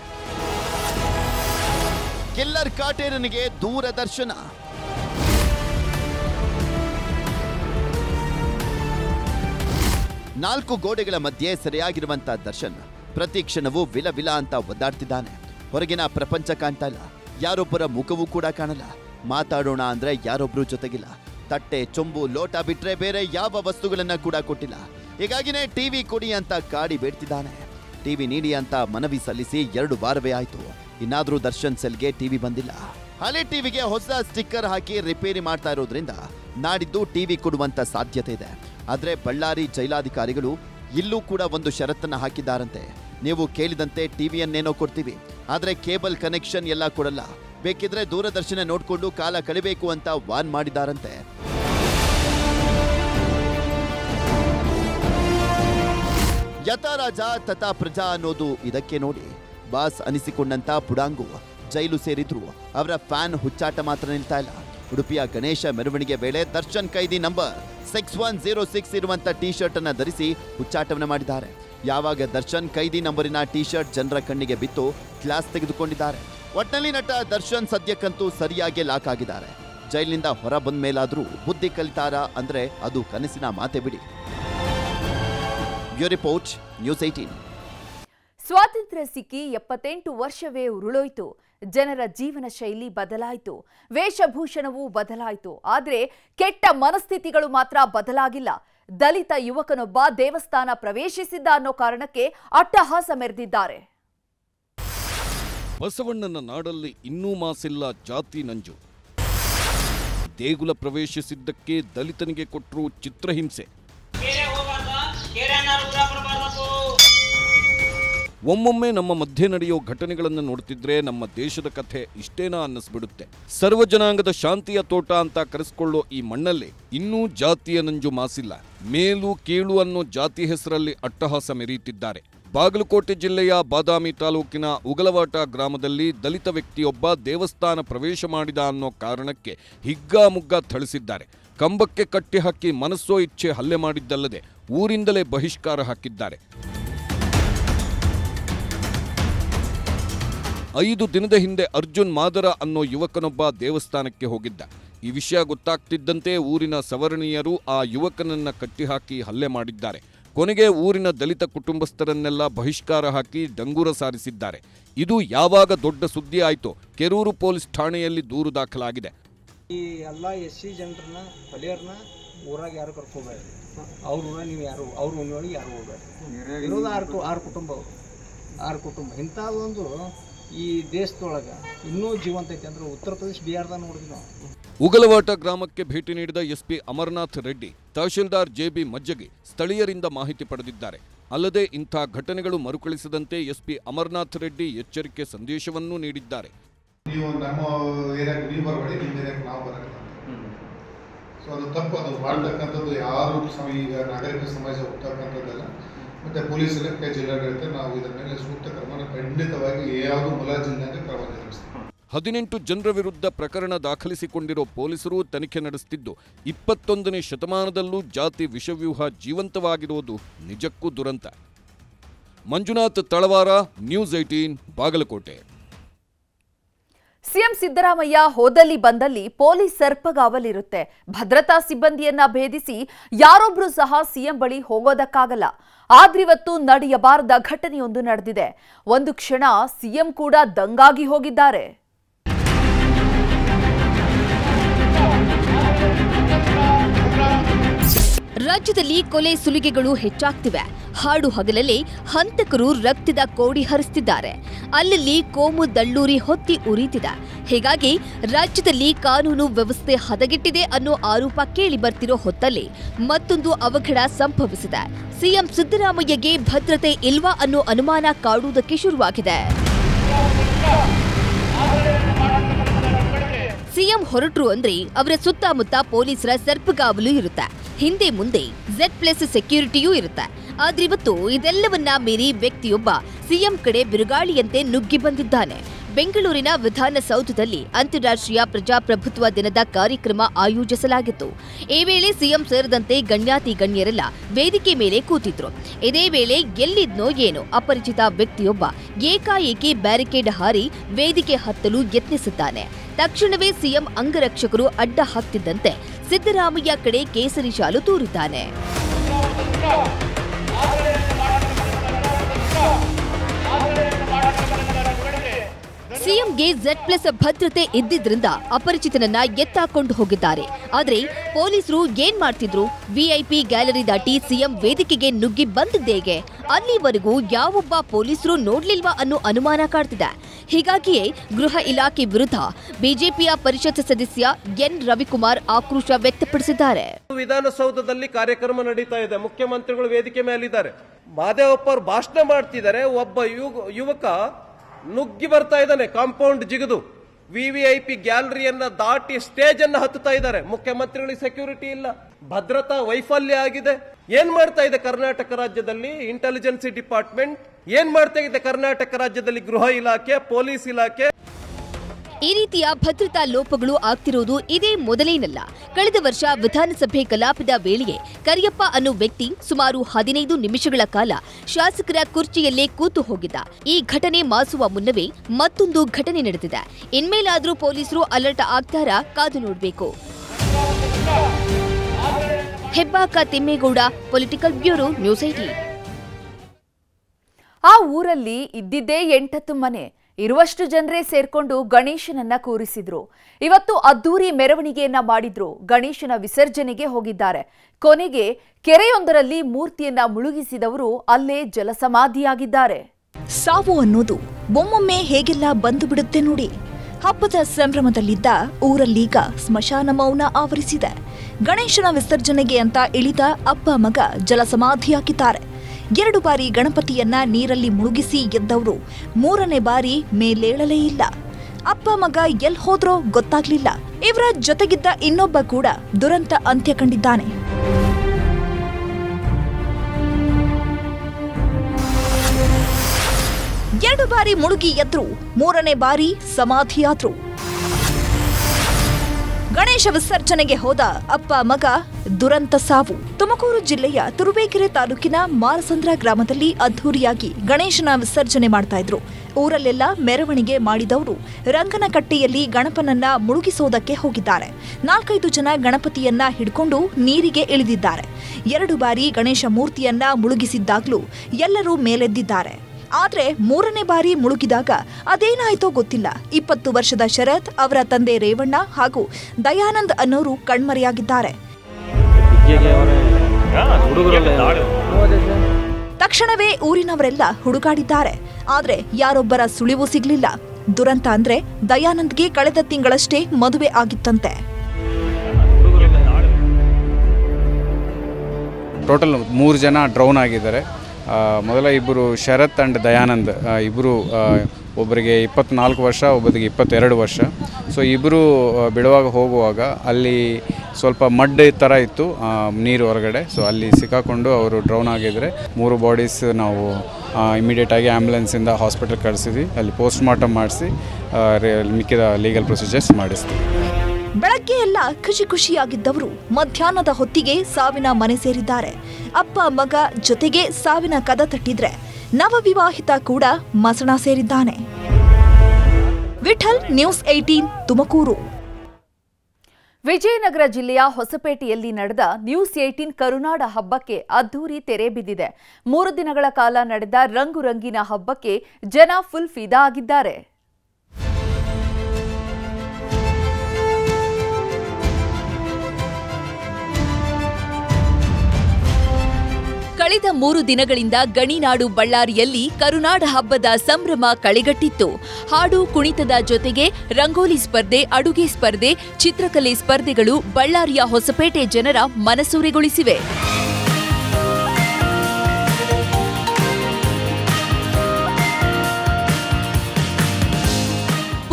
ಕಿಲ್ಲರ್ ಕಾಟೇರನಿಗೆ ದೂರದರ್ಶನ. ನಾಲ್ಕು ಗೋಡೆಗಳ ಮಧ್ಯೆ ಸೆರೆಯಾಗಿರುವಂತ ದರ್ಶನ್ ಪ್ರತಿ ಕ್ಷಣವೂ ವಿಲ ವಿಲ ಅಂತ ಒದ್ದಾಡ್ತಿದ್ದಾನೆ. ಹೊರಗಿನ ಪ್ರಪಂಚ ಕಾಣ್ತಾ ಇಲ್ಲ. ಯಾರೊಬ್ಬರ ಮುಖವೂ ಕೂಡ ಕಾಣಲ್ಲ. ಮಾತಾಡೋಣ ಅಂದ್ರೆ ಯಾರೊಬ್ರು ಜೊತೆಗಿಲ್ಲ. ತಟ್ಟೆ, ಚೊಂಬು, ಲೋಟ ಬಿಟ್ರೆ ಬೇರೆ ಯಾವ ವಸ್ತುಗಳನ್ನ ಕೂಡ ಕೊಟ್ಟಿಲ್ಲ. ಹೀಗಾಗಿನೇ ಟಿವಿ ಕೊಡಿ ಅಂತ ಕಾಡಿ ಬೇಡ್ತಿದ್ದಾನೆ. ಟಿವಿ ನೀಡಿ ಅಂತ ಮನವಿ ಸಲ್ಲಿಸಿ ಎರಡು ವಾರವೇ ಆಯ್ತು. ಇನ್ನಾದ್ರೂ ದರ್ಶನ್ ಸೆಲ್ಗೆ ಟಿವಿ ಬಂದಿಲ್ಲ. ಹಳೆ ಟಿವಿಗೆ ಹೊಸ ಸ್ಟಿಕ್ಕರ್ ಹಾಕಿ ರಿಪೇರಿ ಮಾಡ್ತಾ ಇರೋದ್ರಿಂದ ನಾಡಿದ್ದು ಟಿವಿ ಕೊಡುವಂತ ಸಾಧ್ಯತೆ ಇದೆ. ಆದರೆ ಬಳ್ಳಾರಿ ಜೈಲಾಧಿಕಾರಿಗಳು ಇಲ್ಲೂ ಕೂಡ ಒಂದು ಷರತ್ತನ್ನು ಹಾಕಿದ್ದಾರಂತೆ. ನೀವು ಕೇಳಿದಂತೆ ಟಿವಿಯನ್ನೇನೋ ಕೊಡ್ತೀವಿ. ಆದರೆ ಕೇಬಲ್ ಕನೆಕ್ಷನ್ ಎಲ್ಲ ಕೊಡಲ್ಲ. ಬೇಕಿದ್ರೆ ದೂರದರ್ಶನ ನೋಡಿಕೊಂಡು ಕಾಲ ಕಳಿಬೇಕು ಅಂತ ವಾನ್ ಮಾಡಿದ್ದಾರಂತೆ. ಯಥಾರಾಜ ತಥಾ ಪ್ರಜಾ ಅನ್ನೋದು ಇದಕ್ಕೆ ನೋಡಿ. ಬಾಸ್ ಅನಿಸಿಕೊಂಡಂತ ಪುಡಾಂಗು ಜೈಲು ಸೇರಿದ್ರು. ಅವರ ಫ್ಯಾನ್ ಹುಚ್ಚಾಟ ಮಾತ್ರ ನಿಲ್ತಾ ಇಲ್ಲ. ಉಡುಪಿಯ ಗಣೇಶ ಮೆರವಣಿಗೆ ವೇಳೆ Darshan ಕೈದಿ number six one zero six ಇರುವಂತ ಟಿ ಶರ್ಟ್ ಅನ್ನ ಧರಿಸಿ ಹುಚ್ಚಾಟವನ್ನ ಮಾಡಿದ್ದಾರೆ. ಯಾವಾಗ ದರ್ಶನ್ ಕೈದಿ ನಂಬರಿನ ಟಿ ಶರ್ಟ್ ಜನರ ಕಣ್ಣಿಗೆ ಬಿತ್ತು ಕ್ಲಾಸ್ ತೆಗೆದುಕೊಂಡಿದ್ದಾರೆ. ಒಟ್ಟಿನಲ್ಲಿ ನಟ ದರ್ಶನ್ ಸದ್ಯಕ್ಕಂತೂ ಸರಿಯಾಗಿ ಲಾಕ್ ಆಗಿದ್ದಾರೆ. ಜೈಲಿನಿಂದ ಹೊರ ಬಂದ ಮೇಲಾದ್ರೂ ಬುದ್ಧಿ ಕಲಿತಾರ ಅಂದ್ರೆ ಅದು ಕನಸಿನ ಮಾತೆ ಬಿಡಿ. ರಿಪೋರ್ಟ್, ನ್ಯೂಸ್ ಏಟೀನ್ ಸ್ವಾತಂತ್ರ್ಯ ಸಿಕ್ಕಿ ಎಪ್ಪತ್ತೆಂಟು ವರ್ಷವೇ ಉರುಳೋಯ್ತು. ಜನರ ಜೀವನ ಶೈಲಿ ಬದಲಾಯಿತು. ವೇಷಭೂಷಣವೂ ಬದಲಾಯಿತು. ಆದರೆ ಕೆಟ್ಟ ಮನಸ್ಥಿತಿಗಳು ಮಾತ್ರ ಬದಲಾಗಿಲ್ಲ. ದಲಿತ ಯುವಕನೊಬ್ಬ ದೇವಸ್ಥಾನ ಪ್ರವೇಶಿಸಿದ್ದ ಅನ್ನೋ ಕಾರಣಕ್ಕೆ ಅಟ್ಟಹಾಸ ಮೆರೆದಿದ್ದಾರೆ. ಬಸವಣ್ಣನ ನಾಡಲ್ಲಿ ಇನ್ನೂ ಮಾಸಿಲ್ಲ ಜಾತಿ ನಂಜು. ದೇಗುಲ ಪ್ರವೇಶಿಸಿದ್ದಕ್ಕೆ ದಲಿತನಿಗೆ ಕೊಟ್ಟರು ಚಿತ್ರಹಿಂಸೆ. ಒಮ್ಮೊಮ್ಮೆ ನಮ್ಮ ಮಧ್ಯೆ ನಡೆಯೋ ಘಟನೆಗಳನ್ನು ನೋಡ್ತಿದ್ರೆ ನಮ್ಮ ದೇಶದ ಕಥೆ ಇಷ್ಟೇನಾ ಅನ್ನಿಸ್ಬಿಡುತ್ತೆ. ಸರ್ವಜನಾಂಗದ ಶಾಂತಿಯ ತೋಟ ಅಂತ ಕರೆಸ್ಕೊಳ್ಳೋ ಈ ಮಣ್ಣಲ್ಲಿ ಇನ್ನೂ ಜಾತಿಯ ನಂಜು ಮಾಸಿಲ್ಲ. ಮೇಲು ಕೀಳು ಅನ್ನೋ ಜಾತಿ ಹೆಸರಲ್ಲಿ ಅಟ್ಟಹಾಸ ಮೆರೆಯುತ್ತಿದ್ದಾರೆ ಬಾಗಲಕೋಟೆ ಜಿಲ್ಲೆಯ ಬಾದಾಮಿ ತಾಲೂಕಿನ ಉಗಲವಾಟ ಗ್ರಾಮದಲ್ಲಿ ದಲಿತ ವ್ಯಕ್ತಿಯೊಬ್ಬ ದೇವಸ್ಥಾನ ಪ್ರವೇಶ ಮಾಡಿದ ಅನ್ನೋ ಕಾರಣಕ್ಕೆ ಹಿಗ್ಗಾಮುಗ್ಗಾ ಥಳಿಸಿದ್ದಾರೆ. ಕಂಬಕ್ಕೆ ಕಟ್ಟಿ ಹಾಕಿ ಮನಸ್ಸೋ ಇಚ್ಛೆ ಹಲ್ಲೆ ಮಾಡಿದ್ದಲ್ಲದೆ ಊರಿಂದಲೇ ಬಹಿಷ್ಕಾರ ಹಾಕಿದ್ದಾರೆ. ಐದು ದಿನದ ಹಿಂದೆ ಅರ್ಜುನ್ ಮಾದರ ಅನ್ನೋ ಯುವಕನೊಬ್ಬ ದೇವಸ್ಥಾನಕ್ಕೆ ಹೋಗಿದ್ದ. ಈ ವಿಷಯ ಗೊತ್ತಾಗ್ತಿದ್ದಂತೆ ಊರಿನ ಸವರ್ಣೀಯರು ಆ ಯುವಕನನ್ನ ಕಟ್ಟಿಹಾಕಿ ಹಲ್ಲೆ ಮಾಡಿದ್ದಾರೆ. ಕೊನೆಗೆ ಊರಿನ ದಲಿತ ಕುಟುಂಬಸ್ಥರನ್ನೆಲ್ಲ ಬಹಿಷ್ಕಾರ ಹಾಕಿ ಡಂಗೂರ ಸಾರಿಸಿದ್ದಾರೆ. ಇದು ಯಾವಾಗ ದೊಡ್ಡ ಸುದ್ದಿ ಆಯಿತೋ ಕೆರೂರು ಪೊಲೀಸ್ ಠಾಣೆಯಲ್ಲಿ ದೂರು ದಾಖಲಾಗಿದೆ. ಈ ಎಲ್ಲ ಎಸ್ ಸಿ ಜನರನ್ನ ಹೊಲಿಯರ್ನ ಊರಾಗ ಯಾರು ಕರ್ಕೋಬೇಡ್ರಿ ಅವ್ರ ಊರಾಗ ನೀವು ಯಾರು, ಅವ್ರ ಊರಿನೊಳಗೆ ಯಾರು ಹೋಗ್ಬೇಡ್ರಿ ಆರು ಕುಟುಂಬ ಅವರು. ಆರು ಕುಟುಂಬ. ಇಂಥದ್ದೊಂದು ಈ ದೇಶದೊಳಗೆ ಇನ್ನೂ ಜೀವಂತ ಐತೆ ಅಂದ್ರೆ ಉತ್ತರ ಪ್ರದೇಶ ಬಿಹಾರದ ನೋಡಿದ್ವಿ ನಾವು. ಉಗಲವಾಟ ಗ್ರಾಮಕ್ಕೆ ಭೇಟಿ ನೀಡಿದ ಎಸ್ಪಿ ಅಮರನಾಥ್ ರೆಡ್ಡಿ ತಹಶೀಲ್ದಾರ್ ಜೆಬಿ ಮಜ್ಜಗಿ ಸ್ಥಳೀಯರಿಂದ ಮಾಹಿತಿ ಪಡೆದಿದ್ದಾರೆ. ಅಲ್ಲದೆ ಇಂಥ ಘಟನೆಗಳು ಮರುಕಳಿಸದಂತೆ ಎಸ್ಪಿ ಅಮರನಾಥ್ ರೆಡ್ಡಿ ಎಚ್ಚರಿಕೆ ಸಂದೇಶವನ್ನೂ ನೀಡಿದ್ದಾರೆ. ನೀವು ನಮ್ಮ ಏರಿಯಾಕ್ಕೆ ನೀವು ಬರಬೇಡಿ ನಿಮ್ಮ ಏರಿಯಾಕ್ಕೆ ನಾವು ಬರಲ್ಲ. ಸೊ ಅದು ತಪ್ಪು ಅದು ಮಾಡ್ತಕ್ಕಂಥದ್ದು ಯಾರು ಈಗ ನಾಗರಿಕ ಸಮಾಜ ಹೋಗ್ತಕ್ಕಂಥದ್ದಲ್ಲ ಮತ್ತೆ ಪೊಲೀಸ್ ಇಲಾಖೆ ಜಿಲ್ಲಾಡಳಿತ ನಾವು ಇದರ ಮೇಲೆ ಸೂಕ್ತ ಕ್ರಮನ ಖಂಡಿತವಾಗಿ ಯಾವುದು ಮುಲಾಜಿಲ್ದಂಗೆ ಕ್ರಮ ಜರುಗಿಸ್ತೀವಿ. ಹದಿನೆಂಟು ಜನರ ವಿರುದ್ಧ ಪ್ರಕರಣ ದಾಖಲಿಸಿಕೊಂಡಿರೋ ಪೊಲೀಸರು ತನಿಖೆ ನಡೆಸುತ್ತಿದ್ದು ಇಪ್ಪತ್ತೊಂದನೇ ಶತಮಾನದಲ್ಲೂ ಜಾತಿ ವಿಷವ್ಯೂಹ ಜೀವಂತವಾಗಿರುವುದು ನಿಜಕ್ಕೂ ದುರಂತ. Manjunath Talawar news eighteen Bagalkot. CM Siddaramaiah ಹೋದಲ್ಲಿ ಬಂದಲ್ಲಿ ಪೊಲೀಸ್ ಸರ್ಪಗಾವಲಿರುತ್ತೆ. ಭದ್ರತಾ ಸಿಬ್ಬಂದಿಯನ್ನ ಭೇದಿಸಿ ಯಾರೊಬ್ರು ಸಹ ಸಿಎಂ ಬಳಿ ಹೋಗೋದಕ್ಕಾಗಲ್ಲ. ಆದ್ರಿವತ್ತು ನಡೆಯಬಾರದ ಘಟನೆಯೊಂದು ನಡೆದಿದೆ. ಒಂದು ಕ್ಷಣ ಸಿಎಂ ಕೂಡ ದಂಗಾಗಿ ಹೋಗಿದ್ದಾರೆ. ರಾಜ್ಯದಲ್ಲಿ ಕೊಲೆ ಸುಲಿಗೆಗಳು ಹೆಚ್ಚಾಗ್ತಿವೆ. ಹಾಡು ಹಗಲಲ್ಲಿ ಹಂತಕರು ರಕ್ತದ ಕೋಡಿ ಹರಿಸ್ತಿದ್ದಾರೆ. ಅಲ್ಲಲ್ಲಿ ಕೋಮು ದಳ್ಳೂರಿ ಹೊತ್ತಿ ಉರಿತಿದೆ. ಹೀಗಾಗಿ ರಾಜ್ಯದಲ್ಲಿ ಕಾನೂನು ವ್ಯವಸ್ಥೆ ಹದಗೆಟ್ಟಿದೆ ಅನ್ನೋ ಆರೋಪ ಕೇಳಿ ಬರ್ತಿರೋ ಹೊತ್ತಲ್ಲಿ ಮತ್ತೊಂದು ಅವಘಡ ಸಂಭವಿಸಿದೆ. ಸಿಎಂ ಸಿದ್ದರಾಮಯ್ಯಗೆ ಭದ್ರತೆ ಇಲ್ವಾ ಅನ್ನೋ ಅನುಮಾನ ಕಾಡುವುದಕ್ಕೆ ಶುರುವಾಗಿದೆ. ಸಿಎಂ ಹೊರಟ್ರು ಅಂದ್ರೆ ಅವರ ಸುತ್ತಮುತ್ತ ಪೊಲೀಸರ ಸರ್ಪಗಾವಲು ಇರುತ್ತೆ. ಹಿಂದೆ ಮುಂದೆ ಝೆಡ್ ಪ್ಲಸ್ ಸೆಕ್ಯೂರಿಟಿಯೂ ಇರುತ್ತೆ. ಆದ್ರಿವತ್ತು ಇದೆಲ್ಲವನ್ನ ಮೀರಿ ವ್ಯಕ್ತಿಯೊಬ್ಬ ಸಿಎಂ ಕಡೆ ಬಿರುಗಾಳಿಯಂತೆ ನುಗ್ಗಿ ಬಂದಿದ್ದಾನೆ. ಬೆಂಗಳೂರಿನ ವಿಧಾನಸೌಧದಲ್ಲಿ ಅಂತಾರಾಷ್ಟ್ರೀಯ ಪ್ರಜಾಪ್ರಭುತ್ವ ದಿನದ ಕಾರ್ಯಕ್ರಮ ಆಯೋಜಿಸಲಾಗಿತ್ತು. ಈ ವೇಳೆ ಸಿಎಂ ಸೇರಿದಂತೆ ಗಣ್ಯಾತಿ ಗಣ್ಯರೆಲ್ಲ ವೇದಿಕೆ ಮೇಲೆ ಕೂತಿದ್ರು. ಇದೇ ವೇಳೆ ಎಲ್ಲಿದ್ನೋ ಏನೋ ಅಪರಿಚಿತ ವ್ಯಕ್ತಿಯೊಬ್ಬ ಏಕಾಏಕಿ ಬ್ಯಾರಿಕೇಡ್ ಹಾರಿ ವೇದಿಕೆ ಹತ್ತಲು ಯತ್ನಿಸಿದ್ದಾನೆ. ತಕ್ಷಣವೇ ಸಿಎಂ ಅಂಗರಕ್ಷಕರು ಅಡ್ಡ ಹಾಕ್ತಿದ್ದಂತೆ ಸಿದ್ದರಾಮಯ್ಯ ಕಡೆ ಕೇಸರಿ ಶಾಲು ತೂರಿದ್ದಾನೆ. ಸಿಎಂಗೆ ಝೆಡ್ ಪ್ಲಸ್ ಭದ್ರತೆ ಇದ್ದಿದ್ರಿಂದ ಅಪರಿಚಿತನನ್ನ ಎತ್ತಾಕೊಂಡು ಹೋಗಿದ್ದಾರೆ. ಆದ್ರೆ ಪೊಲೀಸರು ಏನ್ ಮಾಡ್ತಿದ್ರು? ವಿಐಪಿ ಗ್ಯಾಲರಿ ದಾಟಿ ಸಿಎಂ ವೇದಿಕೆಗೆ ನುಗ್ಗಿ ಬಂದಿದ್ದೇಗೆ. ಅಲ್ಲಿವರೆಗೂ ಯಾವೊಬ್ಬ ಪೊಲೀಸರು ನೋಡ್ಲಿಲ್ವಾ ಅನ್ನೋ ಅನುಮಾನ ಕಾಡ್ತಿದೆ. ಹೀಗಾಗಿಯೇ ಗೃಹ ಇಲಾಖೆ ವಿರುದ್ಧ ಬಿಜೆಪಿಯ ಪರಿಷತ್ ಸದಸ್ಯ ಎನ್ ರವಿಕುಮಾರ್ ಆಕ್ರೋಶ ವ್ಯಕ್ತಪಡಿಸಿದ್ದಾರೆ. ವಿಧಾನಸೌಧದಲ್ಲಿ ಕಾರ್ಯಕ್ರಮ ನಡೀತಾ ಇದೆ. ಮುಖ್ಯಮಂತ್ರಿಗಳು ವೇದಿಕೆ ಮೇಲಿದ್ದಾರೆ. ಮಾದೇವಪ್ಪ ಅವರು ಭಾಷಣ ಮಾಡ್ತಿದ್ದಾರೆ. ಒಬ್ಬ ಯುವ- ಯುವಕ ನುಗ್ಗಿ ಬರ್ತಾ ಇದ್ದಾನೆ, ಕಾಂಪೌಂಡ್ ಜಿಗಿದು. ವಿವಿಐಪಿ ಗ್ಯಾಲರಿಯನ್ನ ದಾಟಿ ಸ್ಟೇಜ್ ಅನ್ನ ಹತ್ತುತ್ತಾ ಇದ್ದಾರೆ. ಮುಖ್ಯಮಂತ್ರಿಗಳಿಗೆ ಸೆಕ್ಯೂರಿಟಿ ಇಲ್ಲ, ಭದ್ರತಾ ವೈಫಲ್ಯ ಆಗಿದೆ. ಏನ್ ಮಾಡ್ತಾ ಇದೆ ಕರ್ನಾಟಕ ರಾಜ್ಯದಲ್ಲಿ? ಇಂಟೆಲಿಜೆನ್ಸಿ ಡಿಪಾರ್ಟ್ಮೆಂಟ್ ಏನ್ ಮಾಡ್ತಾ ಇದೆ ಕರ್ನಾಟಕ ರಾಜ್ಯದಲ್ಲಿ ಗೃಹ ಇಲಾಖೆ, ಪೊಲೀಸ್ ಇಲಾಖೆ? ಈ ರೀತಿಯ ಭದ್ರತಾ ಲೋಪಗಳು ಆಗ್ತಿರೋದು ಇದೇ ಮೊದಲೇನಲ್ಲ. ಕಳೆದ ವರ್ಷ ವಿಧಾನಸಭೆ ಕಲಾಪದ ವೇಳೆಯೇ ಕರಿಯಪ್ಪ ಅನ್ನೋ ವ್ಯಕ್ತಿ ಸುಮಾರು ಹದಿನೈದು ನಿಮಿಷಗಳ ಕಾಲ ಶಾಸಕರ ಕುರ್ಚಿಯಲ್ಲೇ ಕೂತು ಹೋಗಿದ್ದ. ಈ ಘಟನೆ ಮಾಸುವ ಮುನ್ನವೇ ಮತ್ತೊಂದು ಘಟನೆ ನಡೆದಿದೆ. ಇನ್ಮೇಲಾದರೂ ಪೊಲೀಸರು ಅಲರ್ಟ್ ಆಗ್ತಾರಾ ಕಾದು ನೋಡಬೇಕು. Hebbaka Thimmegowda political bureau news eighteen ಆ ಊರಲ್ಲಿ ಇದ್ದಿದ್ದೇ ಎಂಟತ್ತು ಮನೆ. ಇರುವಷ್ಟು ಜನರೇ ಸೇರ್ಕೊಂಡು ಗಣೇಶನನ್ನ ಕೂರಿಸಿದ್ರು. ಇವತ್ತು ಅದ್ದೂರಿ ಮೆರವಣಿಗೆಯನ್ನ ಮಾಡಿದ್ರು. ಗಣೇಶನ ವಿಸರ್ಜನೆಗೆ ಹೋಗಿದ್ದಾರೆ. ಕೊನೆಗೆ ಕೆರೆಯೊಂದರಲ್ಲಿ ಮೂರ್ತಿಯನ್ನ ಮುಳುಗಿಸಿದವರು ಅಲ್ಲೇ ಜಲಸಮಾಧಿಯಾಗಿದ್ದಾರೆ. ಸಾವು ಅನ್ನೋದು ಒಮ್ಮೊಮ್ಮೆ ಹೇಗೆಲ್ಲ ಬಂದು ಬಿಡುತ್ತೆ ನೋಡಿ. ಹಬ್ಬದ ಸಂಭ್ರಮದಲ್ಲಿದ್ದ ಊರಲ್ಲೀಗ ಸ್ಮಶಾನ ಮೌನ ಆವರಿಸಿದೆ. ಗಣೇಶನ ವಿಸರ್ಜನೆಗೆ ಅಂತ ಇಳಿದ ಅಪ್ಪ ಮಗ ಜಲಸಮಾಧಿಯಾಗಿದ್ದಾರೆ. ಎರಡು ಬಾರಿ ಗಣಪತಿಯನ್ನ ನೀರಲ್ಲಿ ಮುಳುಗಿಸಿ ಎದ್ದವರು. ಮೂರನೇ ಬಾರಿ ಮೇಲೇಳಲೇ ಇಲ್ಲ. ಅಪ್ಪ ಮಗ ಎಲ್ ಹೋದ್ರೋ ಗೊತ್ತಾಗ್ಲಿಲ್ಲ. ಇವರ ಜೊತೆಗಿದ್ದ ಇನ್ನೊಬ್ಬ ಕೂಡ ದುರಂತ ಅಂತ್ಯ ಕಂಡಿದ್ದಾನೆ. ಎರಡು ಬಾರಿ ಮುಳುಗಿ ಎದ್ರು. ಮೂರನೇ ಬಾರಿ ಸಮಾಧಿಯಾದ್ರು. ಗಣೇಶ ವಿಸರ್ಜನೆಗೆ ಹೋದ ಅಪ್ಪ ಮಗ ದುರಂತ ಸಾವು. ತುಮಕೂರು ಜಿಲ್ಲೆಯ ತುರುವೇಕೆರೆ ತಾಲೂಕಿನ ಮಾರಸಂದ್ರ ಗ್ರಾಮದಲ್ಲಿ ಅದ್ಧೂರಿಯಾಗಿ ಗಣೇಶನ ವಿಸರ್ಜನೆ ಮಾಡ್ತಾ ಇದ್ರು. ಊರಲ್ಲೆಲ್ಲ ಮೆರವಣಿಗೆ ಮಾಡಿದವರು ರಂಗನಕಟ್ಟೆಯಲ್ಲಿ ಗಣಪನನ್ನ ಮುಳುಗಿಸೋದಕ್ಕೆ ಹೋಗಿದ್ದಾರೆ. ನಾಲ್ಕೈದು ಜನ ಗಣಪತಿಯನ್ನ ಹಿಡ್ಕೊಂಡು ನೀರಿಗೆ ಇಳಿದಿದ್ದಾರೆ. ಎರಡು ಬಾರಿ ಗಣೇಶ ಮೂರ್ತಿಯನ್ನ ಮುಳುಗಿಸಿದ್ದಾಗ್ಲೂ ಎಲ್ಲರೂ ಮೇಲೆದ್ದಿದ್ದಾರೆ. ಆದ್ರೆ ಮೂರನೇ ಬಾರಿ ಮುಳುಗಿದಾಗ ಅದೇನಾಯ್ತೋ ಗೊತ್ತಿಲ್ಲ. ಇಪ್ಪತ್ತು ವರ್ಷದ ಶರತ್ ಅವರ ತಂದೆ ರೇವಣ್ಣ ಹಾಗೂ ದಯಾನಂದ್ ಅನ್ನೋರು ಕಣ್ಮರೆಯಾಗಿದ್ದಾರೆ. ತಕ್ಷಣವೇ ಊರಿನವರೆಲ್ಲ ಹುಡುಕಾಡಿದ್ದಾರೆ ಆದರೆ ಯಾರೊಬ್ಬರ ಸುಳಿವು ಸಿಗಲಿಲ್ಲ. ದುರಂತ ಅಂದ್ರೆ ದಯಾನಂದ್ಗೆ ಕಳೆದ ತಿಂಗಳಷ್ಟೇ ಮದುವೆ ಆಗಿತ್ತಂತೆ. ಟೋಟಲ್ ಮೂರು ಜನ ಡ್ರೌನ್ ಆಗಿದ್ದಾರೆ. ಮೊದಲ ಇಬ್ಬರು ಶರತ್ ಆ್ಯಂಡ್ ದಯಾನಂದ್ ಇಬ್ಬರು ಒಬ್ಬರಿಗೆ ಇಪ್ಪತ್ನಾಲ್ಕು ವರ್ಷ, ಒಬ್ಬರಿಗೆ ಇಪ್ಪತ್ತೆರಡು ವರ್ಷ. ಸೊ ಇಬ್ಬರು ಬಿಡುವಾಗ ಹೋಗುವಾಗ ಅಲ್ಲಿ ಸ್ವಲ್ಪ ಮಡ್ ಥರ ಇತ್ತು ನೀರು ಹೊರಗಡೆ. ಸೊ ಅಲ್ಲಿ ಸಿಕ್ಕಾಕೊಂಡು ಅವರು ಡ್ರೌನ್ ಆಗಿದ್ದರೆ ಮೂರು ಬಾಡೀಸ್ ನಾವು ಇಮಿಡಿಯೇಟಾಗಿ ಆ್ಯಂಬುಲೆನ್ಸಿಂದ ಹಾಸ್ಪಿಟಲ್ ಕಳಿಸಿದ್ವಿ. ಅಲ್ಲಿ ಪೋಸ್ಟ್ ಮಾರ್ಟಮ್ ಮಾಡಿಸಿ ಮಿಕ್ಕಿದ ಲೀಗಲ್ ಪ್ರೊಸೀಜರ್ಸ್ ಮಾಡಿಸ್ತೀವಿ. ಬೆಳಗ್ಗೆ ಎಲ್ಲ ಖುಷಿ ಖುಷಿಯಾಗಿದ್ದವರು ಮಧ್ಯಾಹ್ನದ ಹೊತ್ತಿಗೆ ಸಾವಿನ ಮನೆ ಸೇರಿದ್ದಾರೆ. ಅಪ್ಪ, ಮಗ ಜೊತೆಗೆ ಸಾವಿನ ಕದ ತಟ್ಟಿದ್ರೆ ನವವಿವಾಹಿತ ಕೂಡ ಮಸಣ ಸೇರಿದ್ದಾನೆ. Vittal news eighteen Tumakuru. Vijayanagara ಜಿಲ್ಲೆಯ ಹೊಸಪೇಟೆಯಲ್ಲಿ ನಡೆದ ನ್ಯೂಸ್ ಏಟೀನ್ ಕರುನಾಡ ಹಬ್ಬಕ್ಕೆ ಅದ್ದೂರಿ ತೆರೆ ಬಿದ್ದಿದೆ. ಮೂರು ದಿನಗಳ ಕಾಲ ನಡೆದ ರಂಗು ರಂಗಿನ ಹಬ್ಬಕ್ಕೆ ಜನ ಫುಲ್ ಫಿದಾ ಆಗಿದ್ದಾರೆ. ಕಳೆದ ಮೂರು ದಿನಗಳಿಂದ ಗಣಿನಾಡು ಬಳ್ಳಾರಿಯಲ್ಲಿ ಕರುನಾಡ ಹಬ್ಬದ ಸಂಭ್ರಮ ಕಳೆಗಟ್ಟಿತ್ತು. ಹಾಡು ಕುಣಿತದ ಜೊತೆಗೆ ರಂಗೋಲಿ ಸ್ಪರ್ಧೆ, ಅಡುಗೆ ಸ್ಪರ್ಧೆ, ಚಿತ್ರಕಲೆ ಸ್ಪರ್ಧೆಗಳು ಬಳ್ಳಾರಿಯ ಹೊಸಪೇಟೆ ಜನರ ಮನಸೂರೆಗೊಳಿಸಿವೆ.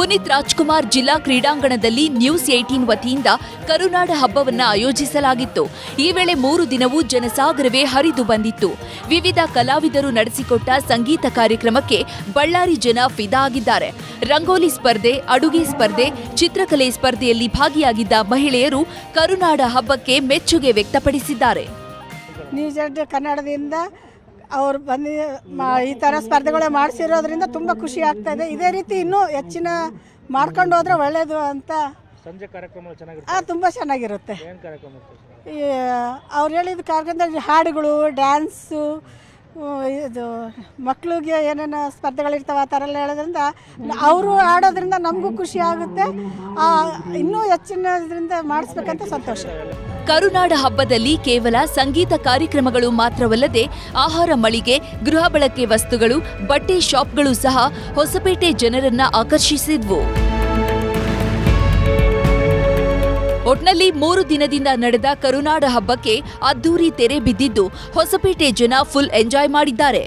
ಪುನೀತ್ ರಾಜ್ಕುಮಾರ್ ಜಿಲ್ಲಾ ಕ್ರೀಡಾಂಗಣದಲ್ಲಿ ನ್ಯೂಸ್ ಏಟೀನ್ ವತಿಯಿಂದ ಕರುನಾಡ ಹಬ್ಬವನ್ನು ಆಯೋಜಿಸಲಾಗಿತ್ತು. ಈ ವೇಳೆ ಮೂರು ದಿನವೂ ಜನಸಾಗರವೇ ಹರಿದು ಬಂದಿತ್ತು. ವಿವಿಧ ಕಲಾವಿದರು ನಡೆಸಿಕೊಟ್ಟ ಸಂಗೀತ ಕಾರ್ಯಕ್ರಮಕ್ಕೆ ಬಳ್ಳಾರಿ ಜನ ಫಿದಾ ಆಗಿದ್ದಾರೆ ರಂಗೋಲಿ ಸ್ಪರ್ಧೆ, ಅಡುಗೆ ಸ್ಪರ್ಧೆ, ಚಿತ್ರಕಲೆ ಸ್ಪರ್ಧೆಯಲ್ಲಿ ಭಾಗಿಯಾಗಿದ್ದ ಮಹಿಳೆಯರು ಕರುನಾಡ ಹಬ್ಬಕ್ಕೆ ಮೆಚ್ಚುಗೆ ವ್ಯಕ್ತಪಡಿಸಿದ್ದಾರೆ. ನ್ಯೂಸ್ ಕನ್ನಡದಿಂದ ಅವ್ರು ಬಂದು ಈ ಥರ ಸ್ಪರ್ಧೆಗಳೇ ಮಾಡಿಸಿರೋದ್ರಿಂದ ತುಂಬ ಖುಷಿ ಆಗ್ತಾ ಇದೆ. ಇದೇ ರೀತಿ ಇನ್ನೂ ಹೆಚ್ಚಿನ ಮಾಡ್ಕೊಂಡು ಹೋದ್ರೆ ಒಳ್ಳೆಯದು ಅಂತ ಸಂಜೆ ಕಾರ್ಯಕ್ರಮ ಚೆನ್ನಾಗಿರುತ್ತೆ. ತುಂಬ ಚೆನ್ನಾಗಿರುತ್ತೆ? ಈ, ಅವ್ರು ಹೇಳಿದ ಕಾರ್ಯಕ್ರಮದಲ್ಲಿ ಹಾಡುಗಳು ಡ್ಯಾನ್ಸು ಇದು ಮಕ್ಳಿಗೆ ಏನೇನು ಸ್ಪರ್ಧೆಗಳಿರ್ತಾವೆ ಆ ಥರ ಎಲ್ಲ ಹೇಳೋದ್ರಿಂದ ಅವರು ಆಡೋದ್ರಿಂದ ನಮಗೂ ಖುಷಿ ಆಗುತ್ತೆ. ಇನ್ನೂ ಹೆಚ್ಚಿನ ಇದರಿಂದ ಮಾಡಿಸ್ಬೇಕಂತ ಸಂತೋಷ. ಕರುನಾಡ ಹಬ್ಬದಲ್ಲಿ ಕೇವಲ ಸಂಗೀತ ಕಾರ್ಯಕ್ರಮಗಳು ಮಾತ್ರವಲ್ಲದೆ ಆಹಾರ ಮಳಿಗೆ, ಗೃಹ ಬಳಕೆ ವಸ್ತುಗಳು, ಬಟ್ಟೆ ಶಾಪ್ಗಳು ಸಹ ಹೊಸಪೇಟೆ ಜನರನ್ನ ಆಕರ್ಷಿಸಿದ್ವು. ಒಟ್ನಲ್ಲಿ ಮೂರು ದಿನದಿಂದ ನಡೆದ ಕರುನಾಡ ಹಬ್ಬಕ್ಕೆ ಅದ್ದೂರಿ ತೆರೆ ಬಿದ್ದಿದ್ದು ಹೊಸಪೇಟೆ ಜನ ಫುಲ್ ಎಂಜಾಯ್ ಮಾಡಿದ್ದಾರೆ.